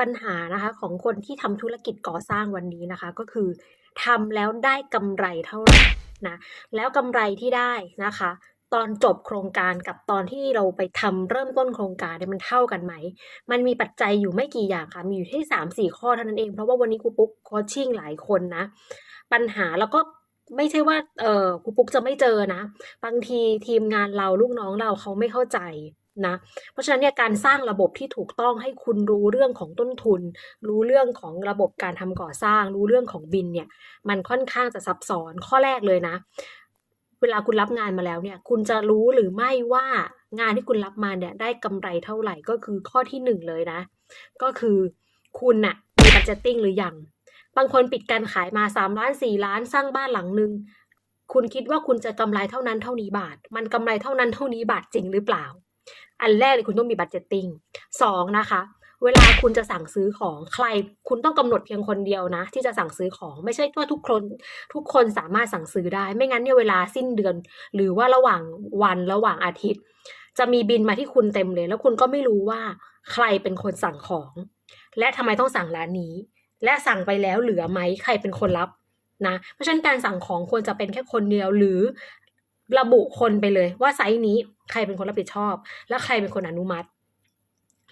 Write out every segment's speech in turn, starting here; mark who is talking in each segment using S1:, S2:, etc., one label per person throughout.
S1: ปัญหานะคะของคนที่ทำธุรกิจก่อสร้างวันนี้นะคะ ก็คือทำแล้วได้กำไรเท่าไหร่นะแล้วกำไรที่ได้นะคะ ตอนจบโครงการกับตอนที่เราไปทำเริ่มต้นโครงการเนี่ยมันเท่ากันไหม มันมีปัจจัยอยู่ไม่กี่อย่างค่ะ มีอยู่ที่สามสี่ข้อเท่านั้นเองเพราะว่าวันนี้ครูปุ๊กโคชชิ่งหลายคนนะ ปัญหาแล้วก็ไม่ใช่ว่าเออครูปุ๊กจะไม่เจอนะ บางทีทีมงานเราลูกน้องเราเขาไม่เข้าใจ นะ เพราะฉะนั้นเนี่ยการสร้างระบบที่ถูกต้องให้คุณรู้เรื่องของต้นทุน รู้เรื่องของระบบการทำก่อสร้าง รู้เรื่องของบินเนี่ย มันค่อนข้างจะซับซ้อนข้อแรกเลยนะ เวลาคุณรับงานมาแล้วเนี่ย คุณจะรู้หรือไม่ว่างานที่คุณรับมาเนี่ยได้กำไรเท่าไหร่ก็คือข้อที่หนึ่งเลยนะ ก็คือคุณน่ะมีบัจจ t ติ้งหรือยังบางคนปิดการขายมา3ล้าน4ล้านสร้างบ้านหลังนึงคุณคิดว่าคุณจะกำไรเท่านั้นเท่านี้บาท มันกำไรเท่านั้นเท่านี้บาทจริงหรือเปล่า อันแรกเลยคุณต้องมีบัจจ t ติ้งสองนะคะ เวลาคุณจะสั่งซื้อของใคร คุณต้องกำหนดเพียงคนเดียวนะ ที่จะสั่งซื้อของไม่ใช่ว่าทุกคนทุกคนสามารถสั่งซื้อได้ ไม่งั้นเนี่ยเวลาสิ้นเดือน หรือว่าระหว่างวันระหว่างอาทิตย์ จะมีบินมาที่คุณเต็มเลย แล้วคุณก็ไม่รู้ว่าใครเป็นคนสั่งของ และทำไมต้องสั่งร้านนี้ และสั่งไปแล้วเหลือไหมใครเป็นคนรับนะเพราะฉะนั้นการสั่งของควรจะเป็นแค่คนเดียวหรือ ระบุคนไปเลยว่าไซส์นี้ใครเป็นคนรับผิดชอบ และใครเป็นคนอนุมัติ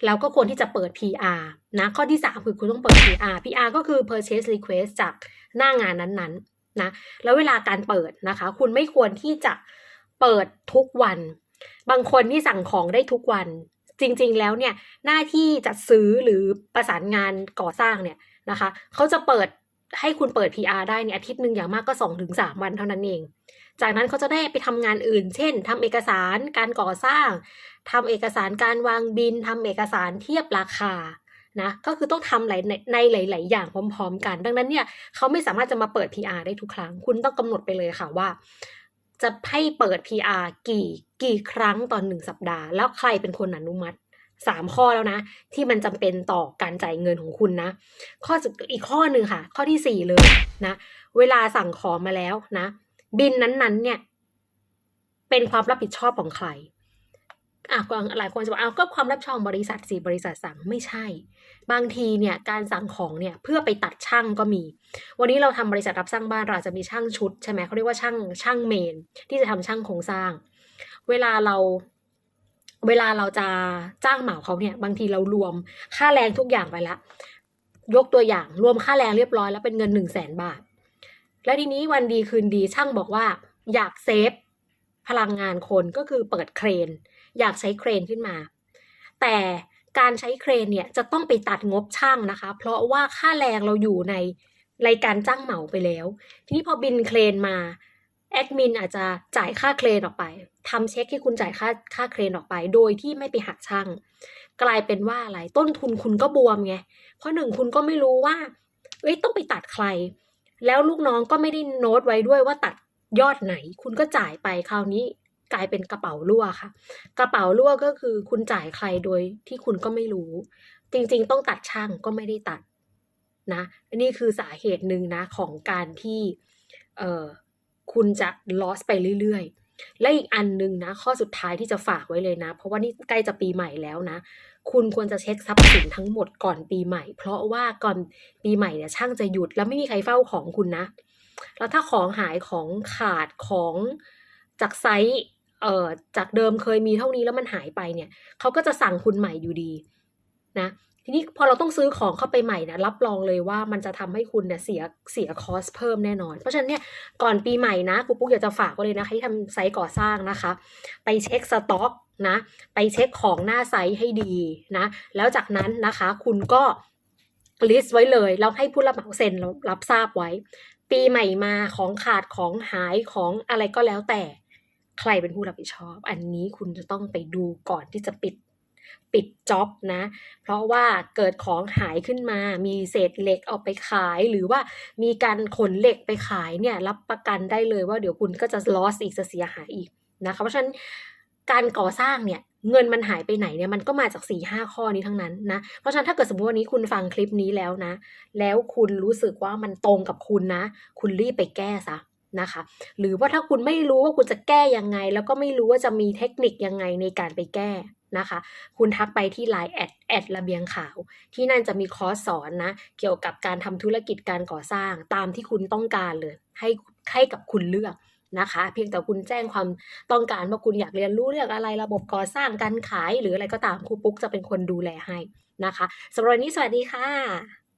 S1: แล้วก็ควรที่จะเปิด PR นะ ข้อที่ 3 คือคุณต้องเปิด PR PR ก็คือ purchase request จากหน้างานนั้นๆนะแล้วเวลาการเปิดนะคะ คุณไม่ควรที่จะเปิดทุกวัน บางคนที่สั่งของได้ทุกวัน จริงๆแล้วเนี่ยหน้าที่จัดซื้อหรือประสานงานก่อสร้างเนี่ยนะคะเขาจะเปิด ให้คุณเปิด PR ได้เนี่ยอาทิตย์หนึ่งอย่างมากก็ 2-3 วันเท่านั้นเอง จากนั้นเขาจะได้ไปทำงานอื่น เช่นทำเอกสารการก่อสร้างทำเอกสารการวางบินทำเอกสารเทียบราคานะก็คือต้องทำหลายในในหลาย ๆ อย่างพร้อม ๆ กัน ดังนั้นเนี่ยเขาไม่สามารถจะมาเปิด PR ได้ทุกครั้ง คุณต้องกำหนดไปเลยค่ะว่า จะให้เปิด PR กี่กี่ครั้งต่อหนึ่งสัปดาห์ แล้วใครเป็นคนอนุมัติ สามข้อแล้วนะ ที่มันจำเป็นต่อการจ่ายเงินของคุณนะ ข้ออีกข้อหนึ่งค่ะ ข้อที่สี่เลยนะ เวลาสั่งของมาแล้วนะ บินนั้นๆ เนี่ย เป็นความรับผิดชอบของใครอะหลายคนจะบอกเอาก็ความรับผิดชอบบริษัทสิบริษัทสั่งไม่ใช่ บางทีเนี่ยการสั่งของเนี่ยเพื่อไปตัดช่างก็มี วันนี้เราทำบริษัทรับสร้างบ้านเราจะมีช่างชุดใช่ไหมเขาเรียกว่าช่างช่างเมน ที่จะทำช่างโครงสร้าง เวลาเรา เวลาเราจะจ้างเหมาเขาเนี่ย บางทีเรารวมค่าแรงทุกอย่างไปละยกตัวอย่างรวมค่าแรงเรียบร้อยแล้วเป็นเงินหนึ่งแสนบาท แล้วทีนี้วันดีคืนดีช่างบอกว่า อยากเซฟพลังงานคนก็คือเปิดเครน อยากใช้เครนขึ้นมา แต่การใช้เครนเนี่ยจะต้องไปตัดงบช่างนะคะ เพราะว่าค่าแรงเราอยู่ในรายการจ้างเหมาไปแล้ว ทีนี้พอบินเครนมาแอดมินอาจจะจ่ายค่าเครนออกไป ทำเช็คให้คุณจ่ายค่าค่าเครนออกไป โดยที่ไม่ไปหักช่าง กลายเป็นว่าอะไรต้นทุนคุณก็บวมไง เพราะหนึ่งคุณก็ไม่รู้ว่าเอ้ยต้องไปตัดใคร แล้วลูกน้องก็ไม่ได้โน้ตไว้ด้วยว่าตัดยอดไหน คุณก็จ่ายไปคราวนี้กลายเป็นกระเป๋ารั่วค่ะ กระเป๋ารั่วก็คือคุณจ่ายใครโดยที่คุณก็ไม่รู้ จริงๆ ต้องตัดช่างก็ไม่ได้ตัดนะนี่คือสาเหตุหนึ่งนะของการที่เออคุณจะ loss ไปเรื่อยๆ และอีกอันหนึ่งนะ ข้อสุดท้ายที่จะฝากไว้เลยนะ เพราะว่านี่ใกล้จะปีใหม่แล้วนะ คุณควรจะเช็คทรัพย์สินทั้งหมดก่อนปีใหม่ เพราะว่าก่อนปีใหม่เนี่ยช่างจะหยุดแล้วไม่มีใครเฝ้าของคุณนะ แล้วถ้าของหายของขาดของจากไซส์เอ่อจากเดิมเคยมีเท่านี้แล้วมันหายไปเนี่ยเขาก็จะสั่งคุณใหม่อยู่ดี นะทีนี้พอเราต้องซื้อของเข้าไปใหม่นะรับรองเลยว่ามันจะทำให้คุณเนี่ยเสียเสียคอสเพิ่มแน่นอน เพราะฉะนั้นเนี่ยก่อนปีใหม่นะครูปุ๊กอยากจะฝากไว้เลยนะคะที่ทำไซต์ก่อสร้างนะคะ ไปเช็คสต็อกนะ ไปเช็คของหน้าไซต์ให้ดีนะ แล้วจากนั้นนะคะคุณก็ลิสต์ไว้เลยแล้วให้ผู้รับเหมาเซ็นรับทราบไว้ ปีใหม่มาของขาดของหายของอะไรก็แล้วแต่ ใครเป็นผู้รับผิดชอบ อันนี้คุณจะต้องไปดูก่อนที่จะปิด ปิดจ็อบนะ เพราะว่าเกิดของหายขึ้นมา มีเศษเหล็กเอาไปขาย หรือว่ามีการขนเหล็กไปขายเนี่ยรับประกันได้เลยว่าเดี๋ยวคุณก็จะ loss อีกจะเสียหายอีกนะคะเพราะฉะนั้นการก่อสร้างเนี่ยเงินมันหายไปไหนเนี่ยมันก็มาจาก4ี่ห้าข้อนี้ทั้งนั้นนะเพราะฉะนั้นถ้าเกิดสมมติวันนี้คุณฟังคลิปนี้แล้วนะ แล้วคุณรู้สึกว่ามันตรงกับคุณนะ คุณรีบไปแก้ซะนะคะ หรือว่าถ้าคุณไม่รู้ว่าคุณจะแก้ยังไง แล้วก็ไม่รู้ว่าจะมีเทคนิคยังไงในการไปแก้ นะคะ คุณทักไปที่ไลน์แอดแอดระเบียงขาว ที่นั่นจะมีคอร์สสอนนะ เกี่ยวกับการทำธุรกิจการก่อสร้างตามที่คุณต้องการเลย ให้ให้กับคุณเลือกนะคะ เพียงแต่คุณแจ้งความต้องการว่าคุณอยากเรียนรู้เรื่องอะไรระบบก่อสร้างการขาย หรืออะไรก็ตามครูปุ๊กจะเป็นคนดูแลให้นะคะสำหรับวันนี้สวัสดีค่ะ